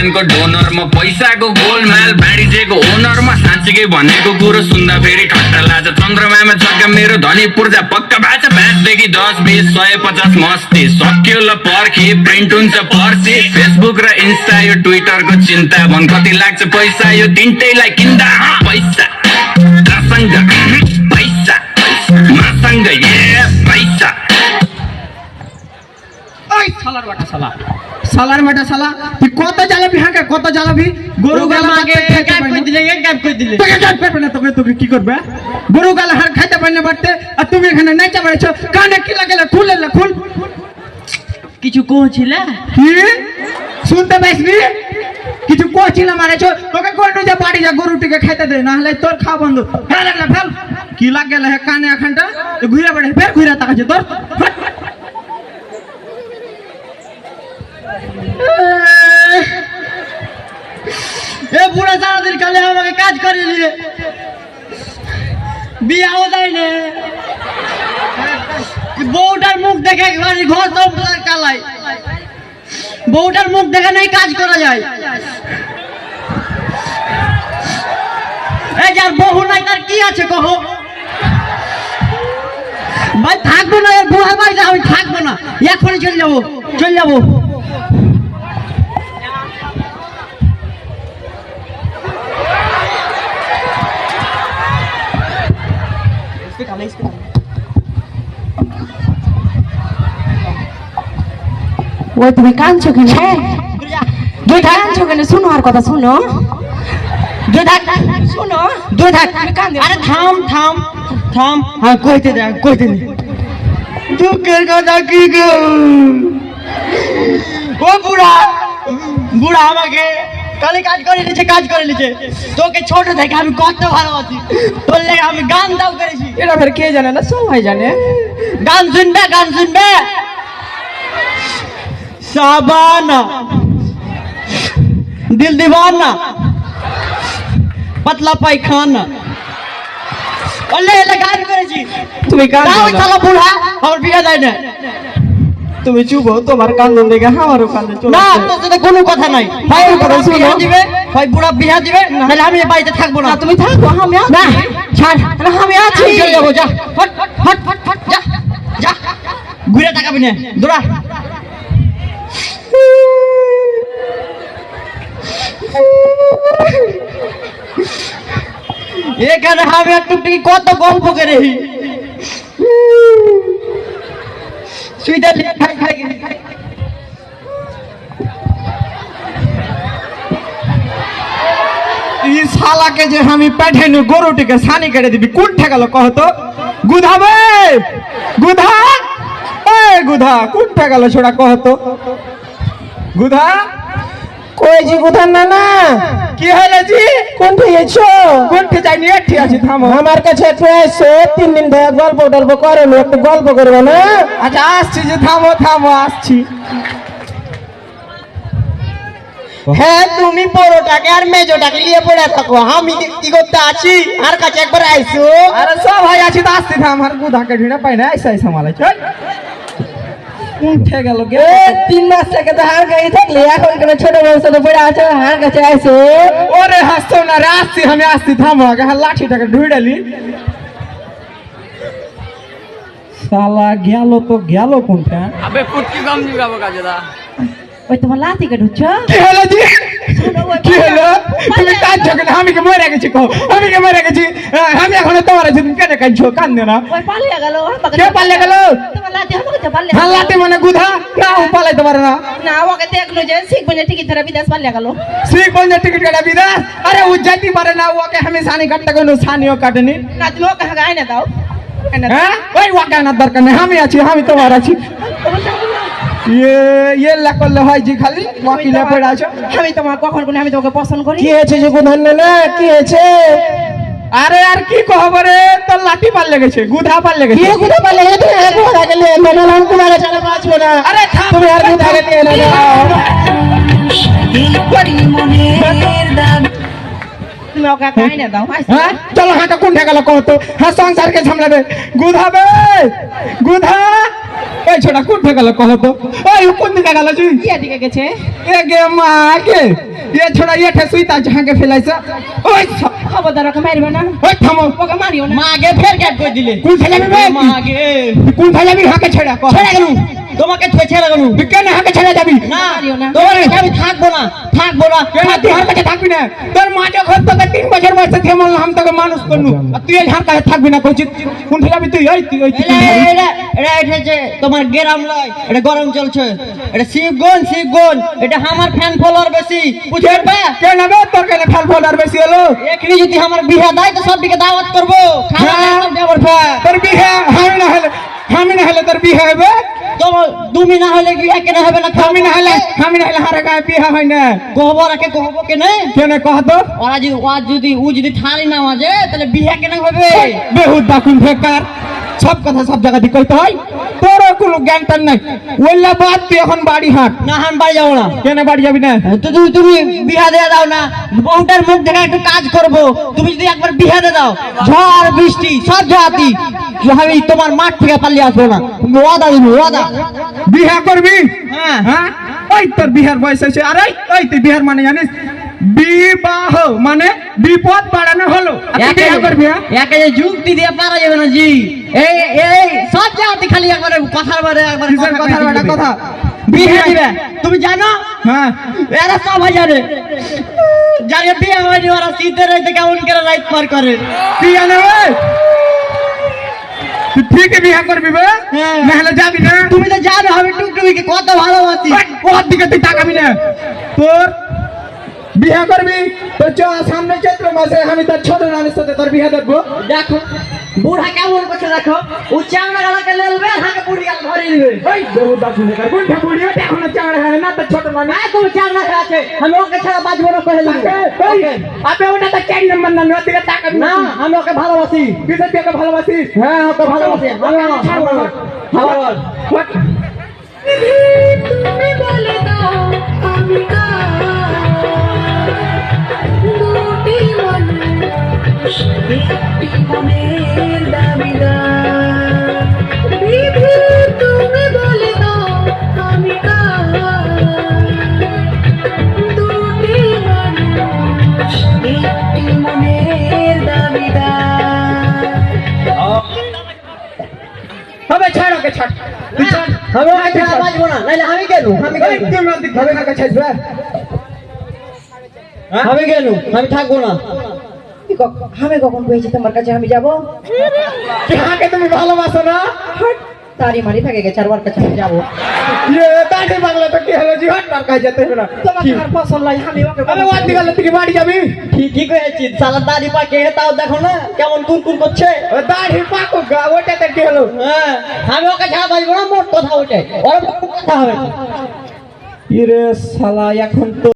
सामानको डोनरमा पैसाको गोलमाल बाँडिजेको म साँच्चीकै भनेको कुरो सुन्दा फेरि ठट्टा लाज चन्द्रमामा जग्गा मेरो धनी पूर्जा पक्का बाँच पाँचदेखि दस बिस सय पचास मस्ती। सक्यो ल पर्खी प्रिन्ट हुन्छ पर्सी। फेसबुक र इन्स्टा यो ट्विटरको चिन्ता भन् कति लाग्छ पैसा? यो तिनटैलाई किन्दा? पैसा। तसँग पैसा। मसँग पैसा। শালার বাটা শালা তুই কত জ্বালাবি হাঁকে কত জ্বালাবি? গরু গালা আমাকে গায়েব করে দিলে গায়েব করে দিলে। তোকে গাছ পেপে না তোকে তোকে কি করবে? গরু গালা হার খাইতে পারি না বাড়তে। আর তুমি এখানে নাচা বেড়েছ কানে কি লাগেলে খুলে লে খুল। কিছু কহছিল কি? শুনতে পাইসনি? কিছু কছিলাম মারেছ তোকে কোন যে বাড়ি যা গরুটিকে খাইতে দে না হলে তোর খাওয়া বন্ধ। Fail fail. কি লাগেলে কানে এখানটা? ঘুরে বেড়ে ফের ঘুরে তাকাচ্ছে তোর ফট। এ বুড়া সারাদিন কালে আমাকে কাজ করে দিয়ে বিয়াও দেয় না। বউটার মুখ দেখে বাড়ির ঘর সব কালাই বউটার মুখ দেখে নাই কাজ করা যায়। এই যার বহু নাই, তার কি আছে কহ? ভাই, থাকব না বুড়া ভাই আমি থাকব না। এখনই চলে যাব চলে যাব। ওই তুমি কাঁদছো কেন? গেধা কাঁদছো কেন? শোনো আর কথা শোনো। গেধা শোনো। গেধা আরে থাম থাম থাম। হ্যাঁ কইতে দে কইতে দে। দুঃখের কথা কি গো? ও বুড়া বুড়া আমাকে কালে কাজ করে নিচে কাজ করে নিচে তোকে ছোট থেকে আমি কত ভালোবাসি। তোর লেগে আমি গান দাও করেছি। এটা ফের কে জানে না? সবাই জানে। গান শুনবে গান শুনবে। সাবানা দিল दीवाना পাতলা পায়খানা ওলে এলে গান করেছি তুমি কাঁদো দাও না। শালা বুড়া আমার বিয়ে দেয় না তুমি চুপ হও, তোমার কান্দন দেখে আমারও কান্দে চলে না আসছে। তোর সাথে কোনো কথা নাই হয় কোনো কথা বুড়া শুনো। বিয়া দিবে হয় বুড়া বিয়া দিবে নাহলে আমি এ বাড়িতে থাকবো না তুমি থাকো আমি আছি। না ছাড় না, আমি আছি আমি চলে যাবো যা হট হট হট হট যা যা ঘুরে তাকাবি না দৌড়া এখানে আমি একটু কত গল্প করে? সুইটার খাই খাই খাই। শালাকে যে আমি পাঠাইনি গরুটিকে সানি কেটে দিবি, কোন ঠেকালো কহতো গুধা বে! গুধা? এ গুধা, কোন ঠেকালো ছোড়া কহতো গুধা? কই জি গুধা না না কি হলো জি? কোন গেছো? কোন ঠে যাইনি? এঠি আছি থামো। আমার কাছে একটু এসো তিন দিন ধরে গল্প টল্প করে একটু গল্প করবে না? আচ্ছা আসছি যে থামো থামো আসছি। হ্যাঁ তুমি বড়টাকে আর মেজোটাকে নিয়ে পড়ে থাকো। আমি কি করতে আছি? আর কাছে একবার আইসো। আরে সব ভাই আছি তো আসতে থাম। আর গুধাকে ঢিনা পাই না আইসা আইসা মালাই চল। উঠে গেল গে। তিন মাস থেকে তো হার গাড়ি থাকলে এখন কেন ছোট মানুষ তো পড়ে আছে হার কাছে আইসো ওরে হাসতো না রে আসছি আমি আসছি থামো আগে হ্যাঁ লাঠিটাকে ঢুইডালি শালা গেল তো গেল কোনটা? আবে কুটকি কম দিবাবো কাজে দা। ওই তোমার লাতি কাটুচ্ছ কি হলো জি? কি হলো? তুমি কাঁদছো কেন? আমি কে মরে গেছি কো? আমি কে মরে গেছি? আমি এখন তোমার আছি তুমি কেন কাঁদছো? কান্দে না। ওই পালিয়ে গেল কে পাল্লে গেল? তোমার লাতি আমাকে তো পালিয়ে হ্যাঁ লাঠি মানে গুধা? না ও পালাইতে পারে না। না ওকে দেখল যে শিখব যে টিকিট ধরে বিদেশ পালিয়ে গেল। শ্রী বলছে টিকিট কাটা বিদাস আরে ও যাইতে পারে না ওকে আমি সানি কাটতে কোনো সানিও কাটেনি। না তুমি ওকে হাগা আইনে দাও। হ্যাঁ? ওই ওকে আনার দরকার নেই। আমি আছি আমি তোমার আছি। ইয়ে ইয়ে লা করলে হয় জি খালি ওয়াকিলে পড়ে আছো। আমি তোমার কখন কোন আমি তোমাকে পছন্দ করি। কি হয়েছে যে গুধান না কি হয়েছে? আরে আর কি কহব রে তোর লাঠি পাল্লে গেছে গুধা পাল্লে গেছে কি গুদা পালে তুমি এক গুদা গেলে মনে লাম তোমার কাছে বাঁচবো না। আরে তুমি আর গুদা গেলে না তুমি ওকে হাগা আইনে দাও। হ্যাঁ চলো হাঁটা কোন ঠেকাল কত হ্যাঁ সংসারকে সামলাবে গুধাবে গুধা এই ছোটা কোন ঠেকাল কহ তো ওই কোন দিকে গেল জি কি দিকে গেছে এ গে মা কে এ ছোড়া এঠে সুইতা ঝাঁকে ফেলাইছে ওই খবরদার ওকে মারবে না ওই থামো ওকে মারিও না মাগে ফের ক্যাট করে দিলে কোন ছেলে যাবি মাগে কোন ছেলে হাঁকে ছেড়া কহ ছেড়ে গেল তোমাকে ছেড়ে গেল কেন হাঁকে ছেড়ে যাবি? না তোমার আমি থাকব না থাকব না। তুই হার কাছে থাকবি না? তোর মা যখন তোকে তিন বছর বয়সে থেমল আমি তোকে মানুষ করনু আর তুই এই হার কাছে থাকবি না কইছিস কোন যাবি তুই? ওই তুই ওই এটা এসেছে তোমার গ্রাম লয় এটা গরম চলছে। এটা শিবগঞ্জ শিবগঞ্জ এটা আমার ফ্যান ফলোয়ার বেশি। বুঝতে পারবে? কেন হবে? তোর কেন ফেল ফল আর বেশি হলো? এখানে যদি আমার বিহা দেয় তো সবদিকে দাওয়াত করব। খাওয়া হ্যাঁ। দাওয়া। তোর বিহে আমি না হলে আমি না হলে তোর বিহে হবে? তুমি না হলে বিহা কেন হবে না আমি না হলে আমি না হলে হারে গায়ে বিয়া হয় না। গহবর আকে গহবর কেনে কেন কহ তো? ওরা যদি ওয়া যদি ও যদি ঠাড়ি না মাঝে তাহলে বিহা কেন হবে। বেহুদ বাকুন ফেকার সব কথা সব জায়গা দিয়ে কইতে হয়। তোর কোনো জ্ঞান টান নাই। ওইলা বাদ তুই এখন বাড়ি হাঁট। না আমি বাড়ি যাব না। কেন বাড়ি যাবি না? তো তুমি তুমি বিহা দিয়ে দাও না। বউটার মুখ দেখে একটু কাজ করব। তুমি যদি একবার বিহা দিয়ে দাও ঝড় বৃষ্টি সব জাতি আমি তোমার মাঠ থেকে পালিয়ে আসব না। ওয়াদা দিবি ওয়াদা। বিহা করবি? হ্যাঁ। হ্যাঁ? ওই তোর বিহার বয়স হয়েছে। আরে ওই তুই বিহার মানে জানিস? বিবাহ মানে বিপদ বাড়ানো হলো। করবি হ্যাঁ? একে যুক্তি দিয়ে পারা যাবে না জি। এই এই সব জাতি খালি একবারে কথার বারে একবার কিসের কথা বেটা কথা। বিহা দিবে। তুমি জানো? হ্যাঁ। এরা সব জানে জানে বিয়ে হয়নি ওরা শীতের রাইতে কেমন করে রাইত পার করে। তুই জানে তুই ঠিক বিহা করবি বে। হ্যাঁ। না হলে যাবি না। তুমি তো জানো আমি টুকটুকিকে কত ভালোবাসি। ওর দিকে তুই তাকাবি না। তোর বিহা করবি তো চ সামনে চৈত্র মাসে আমি তোর ছোট নানির সাথে তোর বিহা দেখব দেখো বুড়া কেমন করছে দেখো ও চাংড়া গালাকে লেলবে হাকে বুড়ি গাল ধরে দিবে ওই দেবু দাসু নে কোন ঠাকুরি ওটা এখন চাঁড়া হয় না তোর ছোট নানি না তুমি চাংড়া আছে আমি ওকে ছাড়া বাঁচবো না কহে দিবে আপনি ওটা তো চার নম্বর ওর দিকে তাকাবি না আমি ওকে ভালোবাসি কিসের তুই ওকে ভালোবাসিস হ্যাঁ ওকে ভালোবাসি আমি ভালোবাসি তুই ছাড় আমি ওকে না নাইলে আমি কেন? আমি কেন? দিকে কাছে আসবে আমি কেন? আমি থাকব না। আমি কখন পেয়েছি তোমার কাছে? আমি যাব? কাকে তুমি ভালোবাসো না? তারি মারি থাকে গেছে আর ওর কাছে আমি যাব। বাংলা তো কি হলো? জীবন মার কাছে যেতে হবে না। তোমাকে আর পছন্দ আমি ওকে আরে ওর দিকে তুই বাড়ি যাবি? ঠিকই করেছি সালা দাড়ি পাকে তাও দেখো না কেমন কুরকুর করছে। দাঁড়ি পাকো গা ওটাতে কি হলো? হ্যাঁ আমি ওকে না মোট কথা ওটাই। ওর কথা হবে। ইরে শালা এখন তো